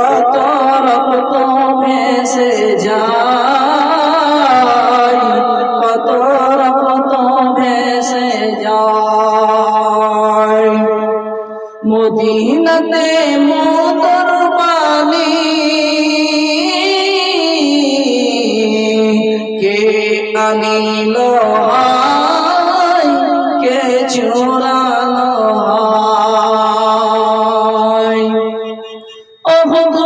কত রক্ত ভেসে যায় কত রক্ত ভেসে যায় মদিনাতে মোতর পানি কে আনিল হায় অহুদ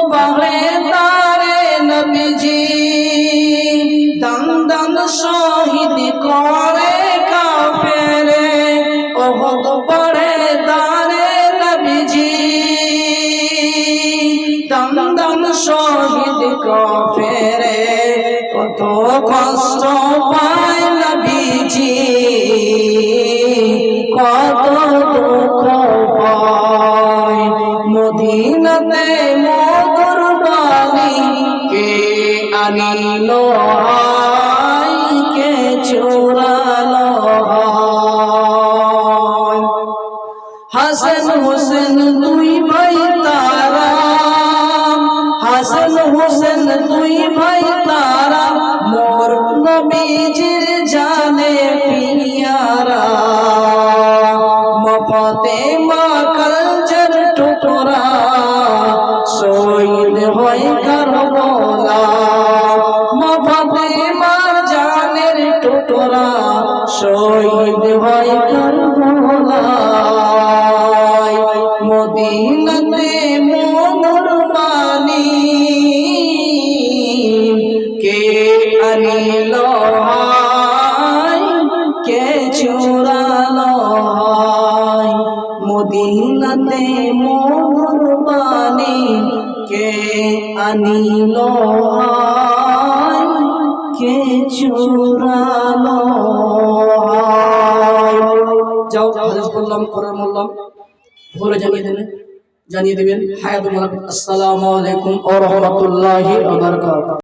তারে নবীজি। দান দান শহীদ করে কাফেরে। অহুদ তারে নবীজি। দান দান শহীদ কাফেরে। কত কষ্ট পায় হাসান হোসেন দুই ভাই তারা। হাসান হোসেন দুই ভাই তারা, মোর নবীজির জানে পিয়ারা। মফতে মা কলচর টুকরা, শহীদ হয় কারবলা। মফতে মা জানের টুকরা, শহীদ মদিনাতে মোর পানি কে আনিল? কে চোরালো যাও হাদিস বললাম কোরআন বললাম ভুলে জানিয়ে দেবেন জানিয়ে দেবেন। হায়াতুল আসসালামু আলাইকুম ওয়া রাহমাতুল্লাহি ওয়া বারাকাতুহু।